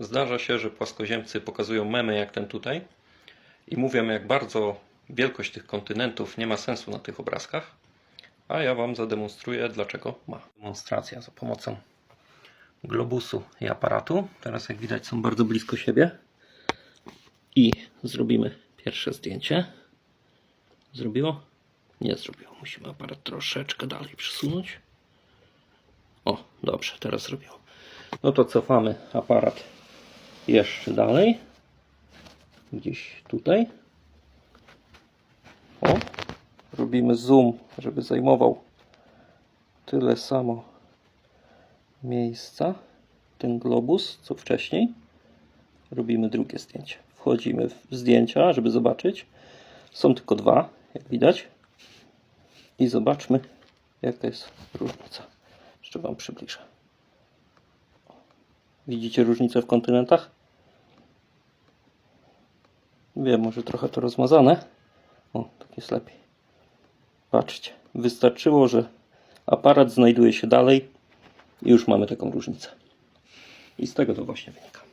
Zdarza się, że płaskoziemcy pokazują memy jak ten tutaj i mówią, jak bardzo wielkość tych kontynentów nie ma sensu na tych obrazkach, a ja Wam zademonstruję, dlaczego ma. Demonstracja za pomocą globusu i aparatu. Teraz, jak widać, są bardzo blisko siebie. I zrobimy pierwsze zdjęcie. Zrobiło? Nie zrobiło. Musimy aparat troszeczkę dalej przesunąć. O, dobrze, teraz zrobiło. No to cofamy aparat jeszcze dalej. Gdzieś tutaj. O, robimy zoom, żeby zajmował tyle samo miejsca ten globus, co wcześniej. Robimy drugie zdjęcie. Wchodzimy w zdjęcia, żeby zobaczyć. Są tylko dwa, jak widać. I zobaczmy, jaka jest różnica. Jeszcze Wam przybliżę. Widzicie różnicę w kontynentach? Wiem, może trochę to rozmazane. O, tak jest lepiej. Patrzcie, wystarczyło, że aparat znajduje się dalej i już mamy taką różnicę. I z tego to właśnie wynika.